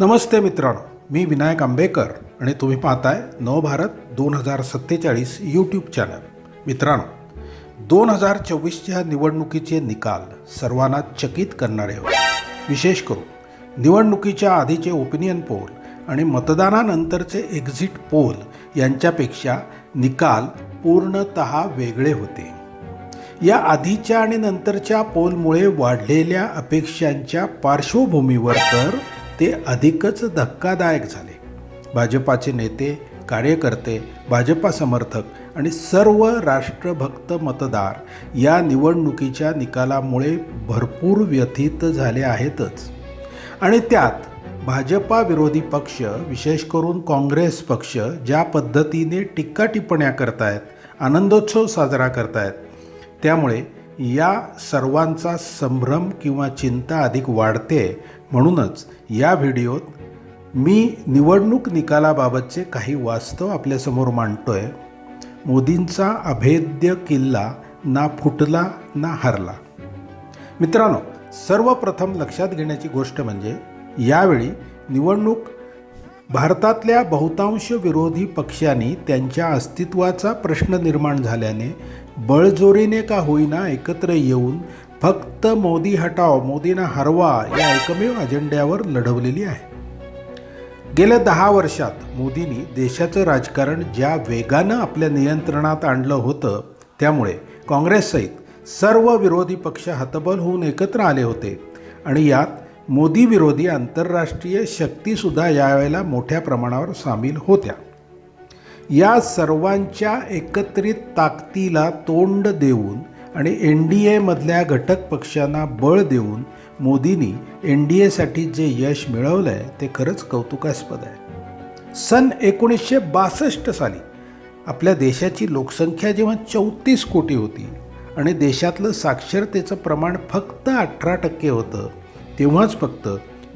नमस्ते मित्रांनो मी विनायक आंबेकर आणि तुम्ही पाहताय नवभारत दोन हजार सत्तेचाळीस यूट्यूब चॅनल मित्रांनो दोन हजार चोवीसच्या निवडणुकीचे निकाल सर्वांना चकित करणारे होते. विशेष करून निवडणुकीच्या आधीचे ओपिनियन पोल आणि मतदानानंतरचे एक्झिट पोल यांच्यापेक्षा निकाल पूर्णत वेगळे होते. या आधीच्या आणि नंतरच्या पोलमुळे वाढलेल्या अपेक्षांच्या पार्श्वभूमीवर तर ते अधिकच धक्कादायक झाले. भाजपाचे नेते कार्यकर्ते भाजपा समर्थक आणि सर्व राष्ट्रभक्त मतदार या निवडणुकीच्या निकालामुळे भरपूर व्यथित झाले आहेतच. आणि त्यात भाजपा विरोधी पक्ष विशेष करून काँग्रेस पक्ष ज्या पद्धतीने टीका टिप्पण्या करतायत आनंदोत्सव साजरा करतायत त्यामुळे या सर्वांचा संभ्रम किंवा चिंता अधिक वाढते म्हणूनच या व्हिडिओत मी निवडणूक निकालाबाबतचे काही वास्तव आपल्यासमोर मांडतोय. मोदींचा अभेद्य किल्ला ना फुटला ना हरला. मित्रांनो सर्वप्रथम लक्षात घेण्याची गोष्ट म्हणजे यावेळी निवडणूक भारतातल्या बहुतांश विरोधी पक्षांनी त्यांच्या अस्तित्वाचा प्रश्न निर्माण झाल्याने बळजोरीने का होईना एकत्र येऊन फक्त मोदी हटाव मोदींना हरवा या एकमेव अजेंड्यावर लढवलेली आहे. गेल्या दहा वर्षात मोदींनी देशाचं राजकारण ज्या वेगानं आपल्या नियंत्रणात आणलं होतं त्यामुळे काँग्रेससहित सर्व विरोधी पक्ष हतबल होऊन एकत्र आले होते आणि यात मोदी विरोधी आंतरराष्ट्रीय शक्तीसुद्धा यावेळेला मोठ्या प्रमाणावर सामील होत्या. या सर्वांच्या एकत्रित ताकदीला तोंड देऊन आणि एन डी एमधल्या घटक पक्षांना बळ देऊन मोदींनी एन डी एसाठी जे यश मिळवलं आहे ते खरंच कौतुकास्पद आहे. सन एकोणीसशे बासष्ट साली आपल्या देशाची लोकसंख्या जेव्हा चौतीस कोटी होती आणि देशातलं साक्षरतेचं प्रमाण फक्त अठरा टक्के होतं तेव्हाच फक्त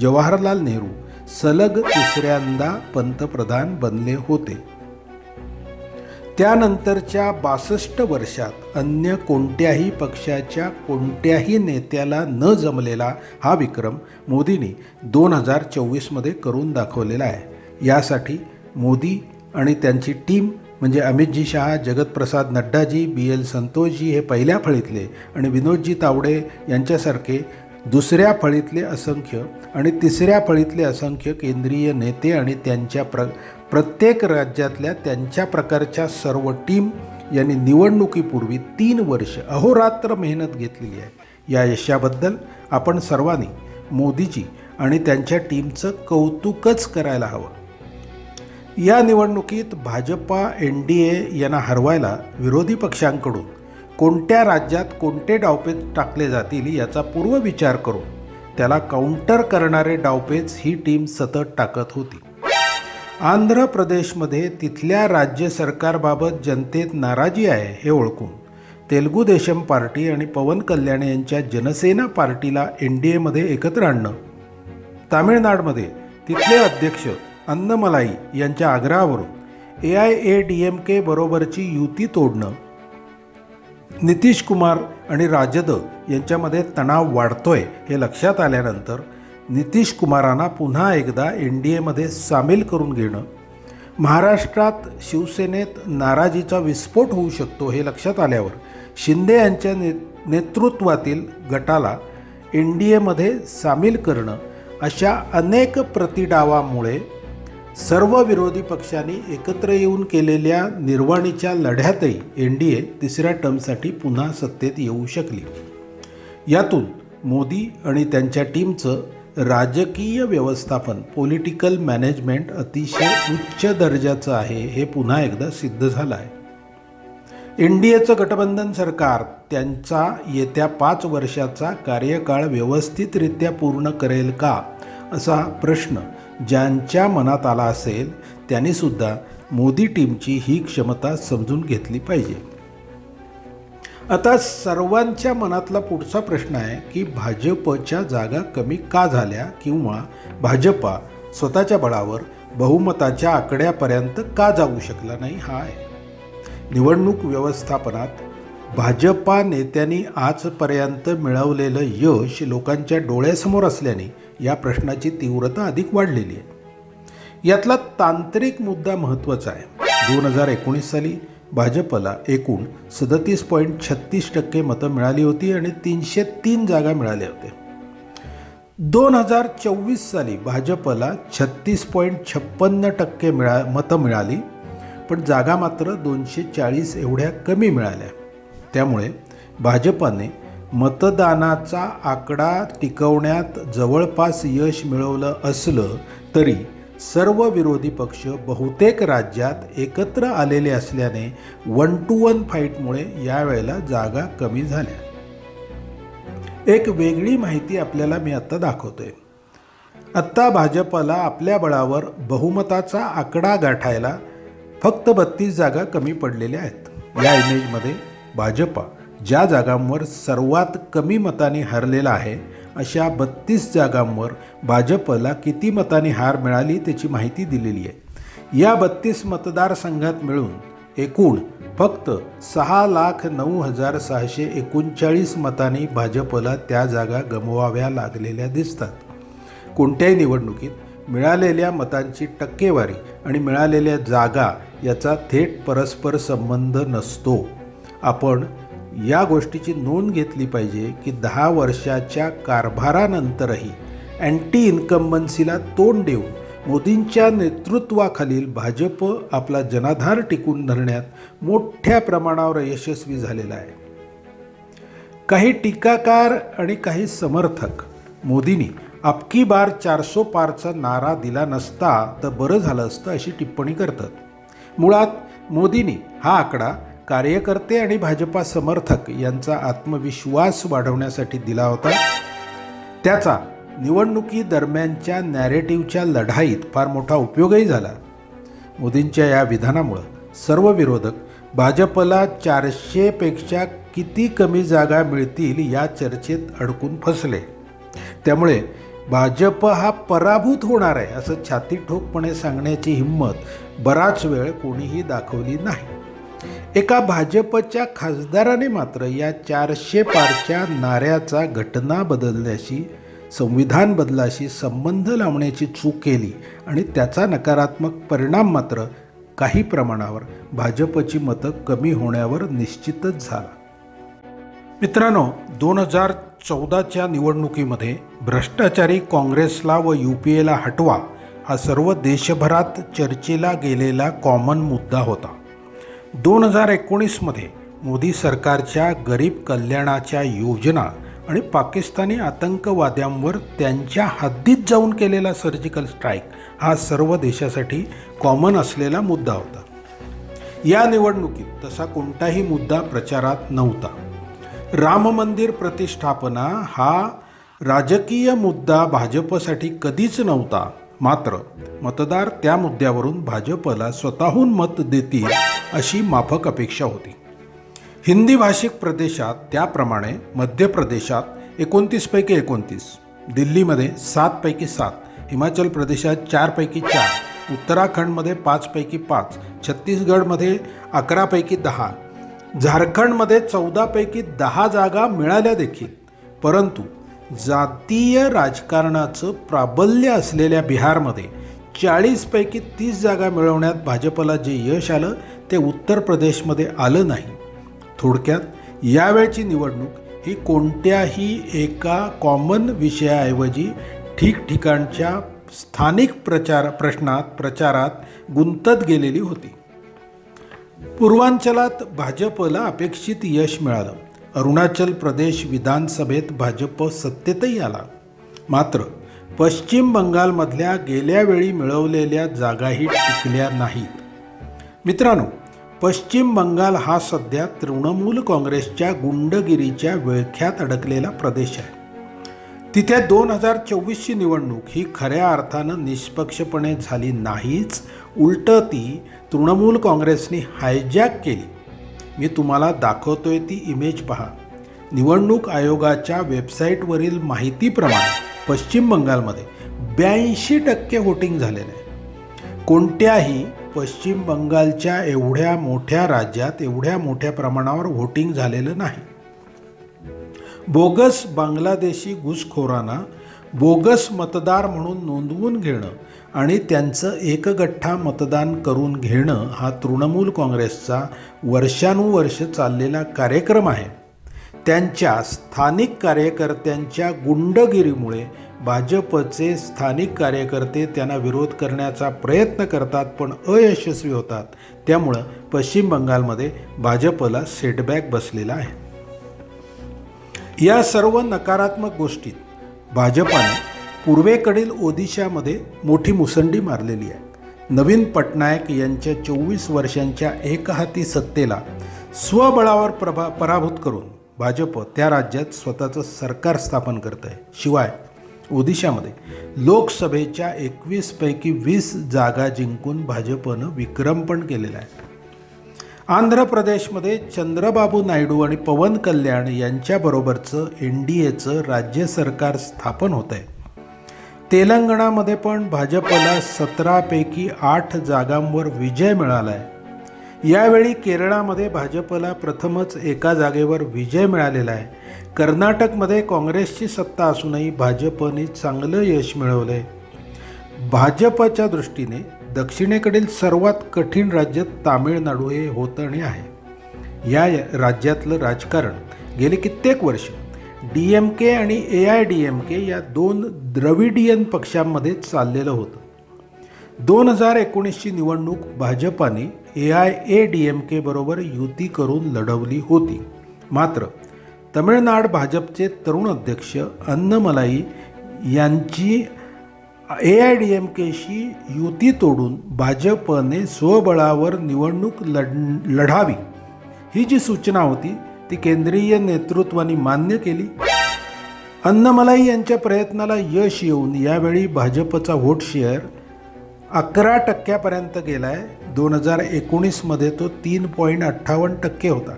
जवाहरलाल नेहरू सलग तिसऱ्यांदा पंतप्रधान बनले होते. त्यानंतरच्या बासष्ट वर्षात अन्य कोणत्याही पक्षाच्या कोणत्याही नेत्याला न जमलेला हा विक्रम मोदींनी दोन हजार चोवीसमध्ये करून दाखवलेला आहे. यासाठी मोदी आणि त्यांची टीम म्हणजे अमितजी शहा जगतप्रसाद नड्डाजी बी एल संतोषजी हे पहिल्या फळीतले आणि विनोदजी तावडे यांच्यासारखे दुसऱ्या फळीतले असंख्य आणि तिसऱ्या फळीतले असंख्य केंद्रीय नेते आणि त्यांच्या प्र प्रत्येक राज्यातल्या त्यांच्या प्रकारच्या सर्व टीम यांनी निवडणुकीपूर्वी तीन वर्ष अहोरात्र मेहनत घेतलेली आहे. या यशाबद्दल आपण सर्वांनी मोदीजी आणि त्यांच्या टीमचं कौतुकच करायला हवं. या निवडणुकीत भाजपा एन डी ए यांना हरवायला विरोधी पक्षांकडून कोणत्या राज्यात कोणते डावपेच टाकले जातील याचा पूर्वविचार करून त्याला काउंटर करणारे डावपेच ही टीम सतत टाकत होती. आंध्र प्रदेशमध्ये तिथल्या राज्य सरकारबाबत जनतेत नाराजी आहे हे ओळखून. तेलुगू देशम पार्टी आणि पवन कल्याण यांच्या जनसेना पार्टीला एन डी एमध्ये एकत्र आणणं. तामिळनाडमध्ये तिथले अध्यक्ष अन्नमलाई यांच्या आग्रहावरून A I A D M K बरोबरची युती तोडणं. नितीश कुमार आणि राजद यांच्यामध्ये तणाव वाढतोय हे लक्षात आल्यानंतर नितीश कुमारांना पुन्हा एकदा एन डी एमध्ये सामील करून घेणं महाराष्ट्रात शिवसेनेत नाराजीचा विस्फोट होऊ शकतो हे लक्षात आल्यावर शिंदे यांच्या ने नेतृत्वातील गटाला एन डी एमध्ये सामील करणं अशा अनेक प्रतिडावामुळे सर्व विरोधी पक्षांनी एकत्र येऊन केलेल्या निर्वाणीच्या लढ्यातही एन डी ए तिसऱ्या टर्मसाठी पुन्हा सत्तेत येऊ शकली. यातून मोदी आणि त्यांच्या टीमचं राजकीय व्यवस्थापन पॉलिटिकल मॅनेजमेंट अतिशय उच्च दर्जाचं आहे हे पुन्हा एकदा सिद्ध झालं आहे एन डी एचं गठबंधन सरकार त्यांचा येत्या पाच वर्षाचा कार्यकाळ व्यवस्थितरित्या पूर्ण करेल का असा प्रश्न ज्यांच्या मनात आला असेल त्यांनीसुद्धा मोदी टीमची ही क्षमता समजून घेतली पाहिजे. आता सर्वांच्या मनातला पुढचा प्रश्न आहे की भाजपच्या जागा कमी का झाल्या किंवा भाजपा स्वतःच्या बळावर बहुमताच्या आकड्यापर्यंत का जाऊ शकला नाही हा आहे. निवडणूक व्यवस्थापनात भाजपा नेत्यांनी आजपर्यंत मिळवलेलं यश लोकांच्या डोळ्यासमोर असल्याने या प्रश्नाची तीव्रता अधिक वाढलेली आहे. यातला तांत्रिक मुद्दा महत्त्वाचा आहे. दोन हजार एकोणीस साली भाजपला एकूण सदतीस पॉईंट छत्तीस टक्के मतं मिळाली होती आणि तीनशे तीन जागा मिळाल्या होत्या. दोन हजार चोवीस साली भाजपला छत्तीस पॉईंट छप्पन्न टक्के मिळा मतं मिळाली पण जागा मात्र दोनशे चाळीस एवढ्या कमी मिळाल्या. त्यामुळे भाजपाने मतदानाचा आकडा टिकवण्यात जवळपास यश मिळवलं असलं तरी सर्व विरोधी पक्ष बहुतेक राज्यात एकत्र आलेले असल्याने वन टू वन फाईटमुळे यावेळेला जागा कमी झाल्या. एक वेगळी माहिती आपल्याला मी आत्ता दाखवतोय. आत्ता भाजपला आपल्या बळावर बहुमताचा आकडा गाठायला फक्त बत्तीस जागा कमी पडलेल्या आहेत. या इमेजमध्ये भाजपा ज्या जागांवर सर्वात कमी मताने हरलेला आहे अशा बत्तीस जागांवर भाजपला किती मताने हार मिळाली त्याची माहिती दिलेली आहे. या बत्तीस मतदारसंघात मिळून एकूण फक्त सहा लाख नऊ हजार सहाशे एकोणचाळीस मतांनी भाजपला त्या जागा गमवाव्या लागलेल्या दिसतात. कोणत्याही निवडणुकीत मिळालेल्या मतांची टक्केवारी आणि मिळालेल्या जागा याचा थेट परस्पर संबंध नसतो. आपण या गोष्टीची नोंद घेतली पाहिजे की दहा वर्षाच्या कारभारानंतरही अँटी इन्कम्बन्सीला तोंड देऊन मोदींच्या नेतृत्वाखालील भाजप आपला जनाधार टिकून धरण्यात मोठ्या प्रमाणावर यशस्वी झालेला आहे. काही टीकाकार आणि काही समर्थक मोदींनी अबकी बार चारसो पारचा नारा दिला नसता तर बरं झालं असतं अशी टिप्पणी करतात. मुळात मोदींनी हा आकडा कार्यकर्ते आणि भाजपा समर्थक यांचा आत्मविश्वास वाढवण्यासाठी दिला होता. त्याचा निवडणुकीदरम्यानच्या नॅरेटिव्हच्या लढाईत फार मोठा उपयोगही झाला. मोदींच्या या विधानामुळं सर्व विरोधक भाजपला चारशेपेक्षा किती कमी जागा मिळतील या चर्चेत अडकून फसले. त्यामुळे भाजप हा पराभूत होणार आहे असं छाती ठोकपणे सांगण्याची हिंमत बराच वेळ कोणीही दाखवली नाही. एका भाजपच्या खासदाराने मात्र या चारशे पारच्या नाऱ्याचा घटना बदलण्याशी संविधान बदलाशी संबंध लावण्याची चूक केली आणि त्याचा नकारात्मक परिणाम मात्र काही प्रमाणावर भाजपची मतं कमी होण्यावर निश्चितच झाला. मित्रांनो दोन हजार चौदाच्या निवडणुकीमध्ये भ्रष्टाचारी काँग्रेसला व यू पी एला हटवा हा सर्व देशभरात चर्चेला गेलेला कॉमन मुद्दा होता. दोन हजार एकोणीसमध्ये मोदी सरकारच्या गरीब कल्याणाच्या योजना आणि पाकिस्तानी आतंकवाद्यांवर त्यांच्या हद्दीत जाऊन केलेला सर्जिकल स्ट्राईक हा सर्व देशासाठी कॉमन असलेला मुद्दा होता. या निवडणुकीत तसा कोणताही मुद्दा प्रचारात नव्हता. राम मंदिर प्रतिष्ठापना हा राजकीय मुद्दा भाजपसाठी कधीच नव्हता. मात्र मतदार त्या मुद्द्यावरून भाजपला स्वतःहून मत देतील अशी माफक अपेक्षा होती. हिंदी भाषिक प्रदेशात त्याप्रमाणे मध्य प्रदेशात एकोणतीसपैकी एकोणतीस दिल्लीमध्ये सातपैकी सात हिमाचल प्रदेशात चारपैकी चार उत्तराखंडमध्ये पाचपैकी पाच छत्तीसगडमध्ये अकरापैकी दहा झारखंडमध्ये चौदापैकी दहा जागा मिळाल्या देखील. परंतु जातीय राजकारणाचं प्राबल्य असलेल्या बिहारमध्ये चाळीसपैकी तीस जागा मिळवण्यात भाजपला जे यश आलं ते उत्तर प्रदेशमध्ये आलं नाही. थोडक्यात यावेळची निवडणूक ही कोणत्याही एका कॉमन विषयाऐवजी ठिकठिकाणच्या स्थानिक प्रचार प्रश्नात प्रचारात गुंतत गेलेली होती. पूर्वांचलात भाजपला अपेक्षित यश मिळालं. अरुणाचल प्रदेश विधानसभेत भाजप सत्तेतही आला. मात्र पश्चिम बंगालमधल्या गेल्या वेळी मिळवलेल्या जागाही टिकल्या नाहीत. मित्रांनो पश्चिम बंगाल हा सध्या तृणमूल काँग्रेसच्या गुंडगिरीच्या विळख्यात अडकलेला प्रदेश आहे. तिथे दोन हजार चोवीसची निवडणूक ही खऱ्या अर्थानं निष्पक्षपणे झाली नाहीच उलट ती तृणमूल काँग्रेसने हायजॅक केली. मी तुम्हाला दाखवतोय ती इमेज पहा. निवडणूक आयोगाच्या वेबसाईटवरील माहितीप्रमाणे पश्चिम बंगालमध्ये ब्याऐंशी टक्के व्होटिंग झालेलं आहे. कोणत्याही पश्चिम बंगालच्या एवढ्या मोठ्या राज्यात एवढ्या मोठ्या प्रमाणावर व्होटिंग झालेलं नाही. बोगस बांगलादेशी घुसखोरांना बोगस मतदार म्हणून नोंदवून घेणं आणि त्यांचं एकगठ्ठा मतदान करून घेणं हा तृणमूल काँग्रेसचा वर्षानुवर्ष चाललेला कार्यक्रम आहे. त्यांच्या स्थानिक कार्यकर्त्यांच्या गुंडगिरीमुळे भाजपचे स्थानिक कार्यकर्ते त्यांना विरोध करण्याचा प्रयत्न करतात पण अयशस्वी होतात. त्यामुळं पश्चिम बंगालमध्ये भाजपला सेटबॅक बसलेला आहे. या सर्व नकारात्मक गोष्टीत भाजपाने पूर्वेकडील ओदिशामध्ये मोठी मुसंडी मारलेली आहे. नवीन पटनायक यांच्या चोवीस वर्षांच्या एकहाती सत्तेला स्वबळावर प्रभा पराभूत करून भाजप त्या राज्यात स्वतःचं सरकार स्थापन करत आहे शिवाय ओदिशामध्ये. लोकसभेच्या एकवीसपैकी वीस जागा जिंकून भाजपनं विक्रम पण केलेला आहे. आंध्र प्रदेशमध्ये चंद्रबाबू नायडू आणि पवन कल्याण यांच्याबरोबरचं एन डी एचं राज्य सरकार स्थापन होत आहे. तेलंगणामध्ये पण भाजपला सतरापैकी आठ जागांवर विजय मिळाला आहे. यावेळी केरळामध्ये भाजपला प्रथमच एका जागेवर विजय मिळालेला आहे. कर्नाटकमध्ये काँग्रेसची सत्ता असूनही भाजपने चांगलं यश मिळवलं आहे भाजपच्या दृष्टीने दक्षिणेकडील सर्वात कठीण राज्य तामिळनाडू हे होतं आणि आहे. या राज्यातलं राजकारण गेले कित्येक वर्ष डी एम के आणि A I D M K या दोन द्रविडियन पक्षांमध्ये चाललेलं होतं. दोन हजार एकोणीसची निवडणूक भाजपाने A I A D M केबरोबर युती करून लढवली होती. मात्र तमिळनाड भाजपचे तरुण अध्यक्ष अन्नमलाई यांची ए आय डी एम केशी युती तोडून भाजपने स्वबळावर निवडणूक लढ लढावी. ही जी सूचना होती ती केंद्रीय नेतृत्वाने मान्य केली. अन्नमलाई यांच्या प्रयत्नाला यश येऊन यावेळी भाजपचा व्होट शेअर अकरा टक्क्यापर्यंत गेला आहे दोन हजार एकोणीसमध्ये तो तीन पॉईंट अठ्ठावन्न टक्के होता.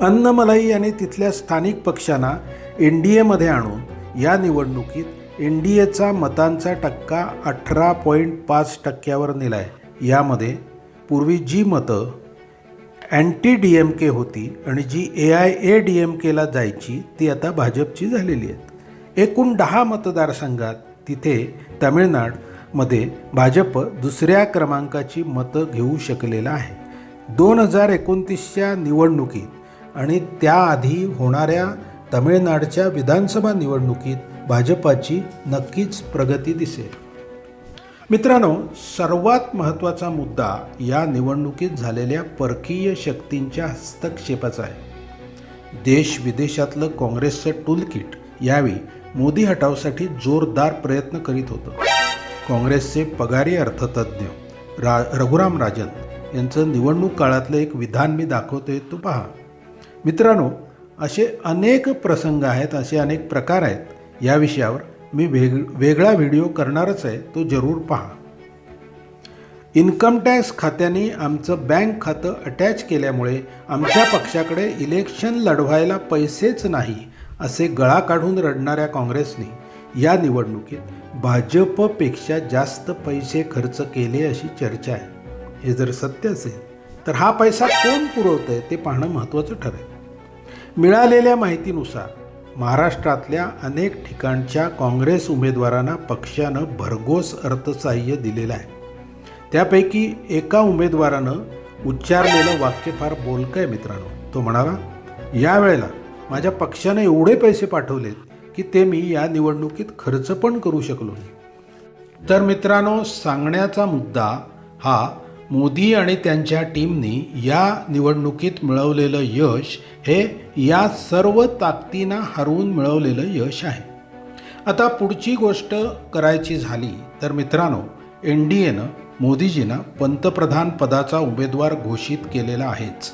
अन्नमलाई यांनी तिथल्या स्थानिक पक्षांना एन डी एमध्ये आणून या निवडणुकीत एन डी एचा मतांचा टक्का अठरा पॉईंट पाच टक्क्यावर नेला आहे यामध्ये पूर्वी जी मतं अँटी डी एम के होती आणि जी A I A D M केला जायची ती आता भाजपची झालेली आहेत. एकूण दहा मतदारसंघात तिथे तमिळनाडमध्ये भाजप दुसऱ्या क्रमांकाची मतं घेऊ शकलेला आहे. दोन हजार एकोणतीसच्या निवडणुकीत आणि त्याआधी होणाऱ्या तमिळनाडच्या विधानसभा निवडणुकीत भाजपाची नक्कीच प्रगती दिसेल. मित्रांनो सर्वात महत्त्वाचा मुद्दा या निवडणुकीत झालेल्या परकीय शक्तींच्या हस्तक्षेपाचा आहे. देश विदेशातलं काँग्रेसचं टूलकिट यावेळी मोदी हटावसाठी जोरदार प्रयत्न करीत होतं. काँग्रेसचे पगारी अर्थतज्ज्ञ रा रघुराम राजन यांचं निवडणूक काळातलं एक विधान मी दाखवतोय तो पहा. मित्रांनो असे अनेक प्रसंग आहेत असे अनेक प्रकार आहेत. या विषयावर मी वेग वेगळा व्हिडिओ करणारच आहे तो जरूर पहा. इन्कम टॅक्स खात्याने आमचं बँक खातं अटॅच केल्यामुळे आमच्या पक्षाकडे इलेक्शन लढवायला पैसेच नाही असे गळा काढून रडणाऱ्या काँग्रेसने. या निवडणुकीत भाजपपेक्षा जास्त पैसे खर्च केले अशी चर्चा आहे. हे जर सत्य असेल तर हा पैसा कोण पुरवतंय ते पाहणं महत्त्वाचं ठरेल. मिळालेल्या माहितीनुसार महाराष्ट्रातल्या अनेक ठिकाणच्या काँग्रेस उमेदवारांना पक्षानं भरघोस अर्थसाह्य दिलेलं आहे. त्यापैकी एका उमेदवारानं उच्चारलेलं वाक्य फार बोलकं आहे मित्रांनो. तो म्हणाला यावेळेला माझ्या पक्षाने एवढे पैसे पाठवलेत की ते मी या निवडणुकीत खर्च पण करू शकलो नाही. तर मित्रांनो सांगण्याचा मुद्दा हा मोदी आणि त्यांच्या टीमनी या निवडणुकीत मिळवलेलं यश हे या सर्व ताकदींना हरवून मिळवलेलं यश आहे. आता पुढची गोष्ट करायची झाली तर मित्रांनो एन डी एनं मोदीजींना पंतप्रधान पदाचा उमेदवार घोषित केलेला आहेच.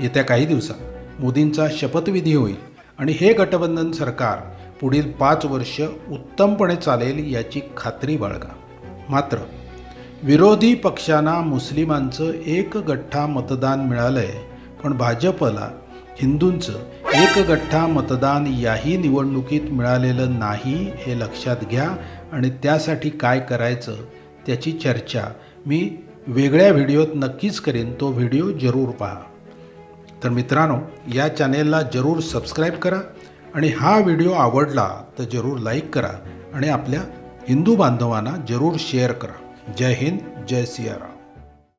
येत्या काही दिवसात मोदींचा शपथविधी होईल आणि हे गठबंधन सरकार पुढील पाच वर्ष उत्तमपणे चालेल याची खात्री बाळगा. मात्र विरोधी पक्षांना मुस्लिमांचं एक गठ्ठा मतदान मिळालं आहे पण भाजपला हिंदूंचं एक गठ्ठा मतदान याही निवडणुकीत मिळालेलं नाही हे लक्षात घ्या आणि त्यासाठी काय करायचं त्याची चर्चा मी वेगळ्या व्हिडिओत नक्कीच करेन तो व्हिडिओ जरूर पहा. तर मित्रांनो या चॅनेलला जरूर सबस्क्राईब करा आणि हा व्हिडिओ आवडला तर जरूर लाईक करा आणि आपल्या हिंदू बांधवांना जरूर शेअर करा. जय हिंद जय सियाराम